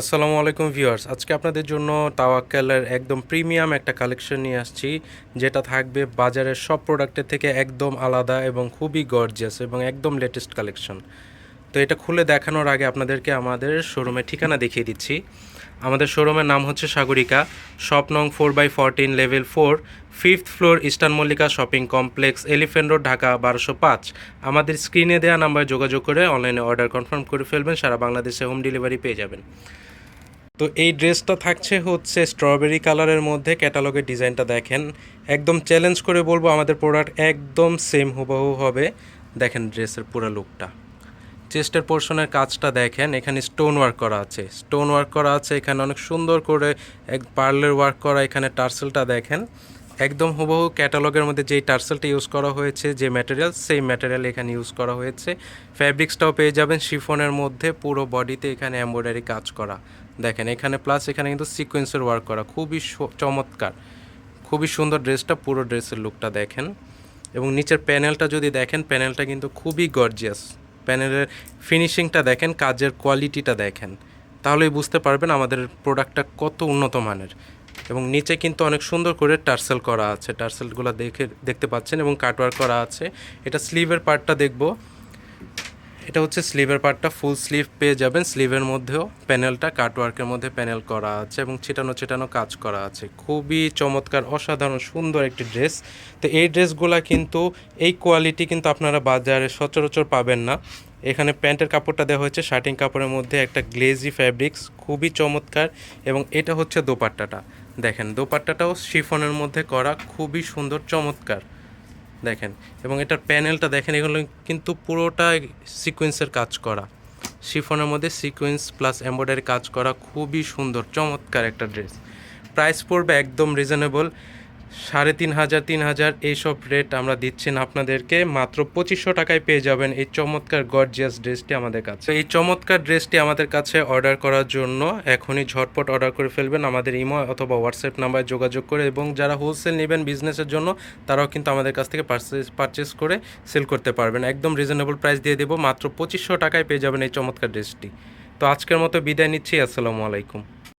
আসসালামু আলাইকুম ভিউয়ার্স। আজকে আপনাদের জন্য তাওয়াক্কালের একদম প্রিমিয়াম একটা কালেকশন নিয়ে আসছি, যেটা থাকবে বাজারের সব প্রোডাক্টের থেকে একদম আলাদা এবং খুবই গর্জিয়াস এবং একদম লেটেস্ট কালেকশন। তো এটা খুলে দেখানোর আগে আপনাদেরকে আমাদের শোরুমের ঠিকানা দেখিয়ে দিচ্ছি। আমাদের শোরুমের নাম হচ্ছে সাগরিকা, শপ নং four by fourteen level four fifth floor eastern Mallika shopping complex elephant road, Dhaka, বারোশো পাঁচ। আমাদের স্ক্রিনে দেওয়া নাম্বারে যোগাযোগ করে অনলাইনে অর্ডার কনফার্ম করে ফেলবেন, সারা বাংলাদেশে হোম ডেলিভারি পেয়ে যাবেন। তো এই ড্রেসটা থাকছে হচ্ছে স্ট্রবেরি কালারের মধ্যে, ক্যাটালগের ডিজাইনটা দেখেন। একদম চ্যালেঞ্জ করে বলব, আমাদের প্রোডাক্ট একদম সেম হুবহু হবে। দেখেন ড্রেসের পুরো লুকটা চেস্টের পোর্শনের কাজটা দেখেন, এখানে স্টোন ওয়ার্ক করা আছে। স্টোন ওয়ার্ক করা আছে, এখানে অনেক সুন্দর করে এক পার্লের ওয়ার্ক করা, এখানে টার্সেলটা দেখেন। একদম হুবহু ক্যাটালগের মধ্যে যেই টার্সেলটা ইউজ করা হয়েছে, যে ম্যাটেরিয়াল সেই ম্যাটেরিয়াল এখানে ইউজ করা হয়েছে। ফ্যাব্রিক্সটাও পেয়ে যাবেন, শিফনের মধ্যে পুরো বডিতে এখানে এমব্রয়ডারি কাজ করা। দেখেন, এখানে প্লাস এখানে কিন্তু সিকোয়েন্সের ওয়ার্ক করা। খুবই চমৎকার। খুবই সুন্দর ড্রেসটা পুরো ড্রেসের লুকটা দেখেন। এবং নিচের প্যানেলটা যদি দেখেন প্যানেলটা কিন্তু খুবই গর্জিয়াস প্যানেলের ফিনিশিংটা দেখেন, কাজের কোয়ালিটিটা দেখেন। তাহলেই বুঝতে পারবেন আমাদের প্রোডাক্টটা কত উন্নত মানের। এবং নিচে কিন্তু অনেক সুন্দর করে টার্সেল করা আছে। টার্সেলগুলো দেখে, দেখতে পাচ্ছেন এবং কাটওয়ার্ক করা আছে। এটা স্লিভের পার্টটা দেখব। এটা হচ্ছে স্লিভের পার্টটা, ফুল স্লিভ পেয়ে যাবেন। স্লিভের মধ্যেও প্যানেলটা, কাটওয়ার্কের মধ্যে প্যানেল করা আছে এবং ছিটানো ছিটানো কাজ করা আছে। খুবই চমৎকার, অসাধারণ, সুন্দর একটি ড্রেস। তো এই ড্রেসগুলা কিন্তু, এই কোয়ালিটি কিন্তু আপনারা বাজারে সচরাচর পাবেন না। এখানে প্যান্টের কাপড়টা দেওয়া হয়েছে, শার্টিং কাপড়ের মধ্যে একটা গ্লেজি ফ্যাব্রিক্স, খুবই চমৎকার এবং এটা হচ্ছে দোপাট্টাটা। দেখেন, দোপাট্টাটাও শিফনের মধ্যে করা খুবই সুন্দর, চমৎকার। দেখেন, এবং এটার প্যানেলটা দেখেন, এগুলো কিন্তু পুরোটা সিকোয়েন্সের কাজ করা। শিফনের মধ্যে সিকোয়েন্স প্লাস এম্ব্রয়ডারি কাজ করা খুবই সুন্দর, চমৎকার একটা ড্রেস প্রাইস পড়বে একদম রিজনেবল সাড়ে তিন হাজার তিন হাজার এইসব রেট আমরা দিচ্ছি না আপনাদেরকে, মাত্র পঁচিশশো টাকায় পেয়ে যাবেন এই চমৎকার গর্জিয়াস ড্রেসটি আমাদের কাছে। এই চমৎকার ড্রেসটি আমাদের কাছে অর্ডার করার জন্য এখনই ঝটপট অর্ডার করে ফেলবেন আমাদের ইমো অথবা হোয়াটসঅ্যাপ নাম্বারে যোগাযোগ করে এবং যারা হোলসেল নেবেন বিজনেসের জন্য, তারাও কিন্তু আমাদের কাছ থেকে পারচেস পারচেস করে সেল করতে পারবেন। একদম রিজনেবল প্রাইস দিয়ে দেবো, মাত্র পঁচিশশো টাকায় পেয়ে যাবেন এই চমৎকার ড্রেসটি তো আজকের মতো বিদায় নিচ্ছি, আসসালামু আলাইকুম।